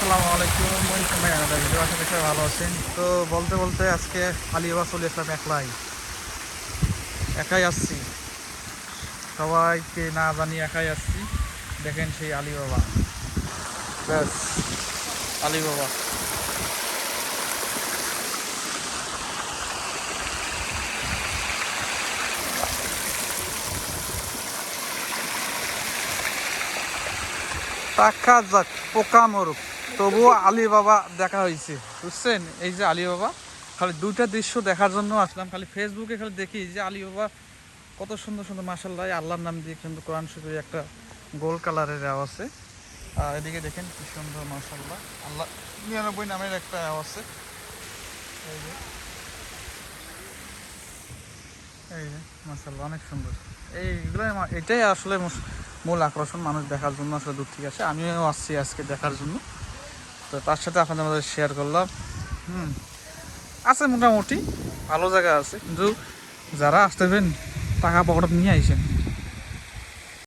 আসসালামু আলাইকুম। আমাদের ভিডিও আশা করি ভালো আছেন? তো বলতে বলতে আজকে আলিবাবা চলে আসলাম একলাই। একাই আসছি। সবাইকে না জানি একাই আসছি। দেখেন সেই আলিবাবা ব্যাস আলিবাবা যাক পোকা মরুক তবুও আলী বাবা দেখা হয়েছে। বুঝছেন? এই যে আলী বাবা খালি দুইটা দৃশ্য দেখার জন্য আসলাম। খালি ফেসবুকে খালি দেখি যে আলী বাবা কত সুন্দর সুন্দর মাসাল্লাহ আল্লাহর নাম দিয়ে কিন্তু কোরআন শরীফে একটা গোল কালারের আওয়াজ আছে। আর এদিকে দেখেন কি সুন্দর মাসাল্লাহ আল্লাহ, নিরানব্বই নামের একটা আওয়াজ আছে। এই যে এই যে মাসাল্লাহ অনেক সুন্দর। এইগুলো এটাই আসলে মূল আকর্ষণ মানুষ দেখার জন্য আসলে দূর থেকে আসে। আমিও আসছি আজকে দেখার জন্য। তো তার সাথে আপনাদের মধ্যে শেয়ার করলাম। হুম, আছে মোটামুটি, ভালো জায়গা আছে। কিন্তু যারা আসতেবেন টাকা পকেট নিয়ে আইসেন।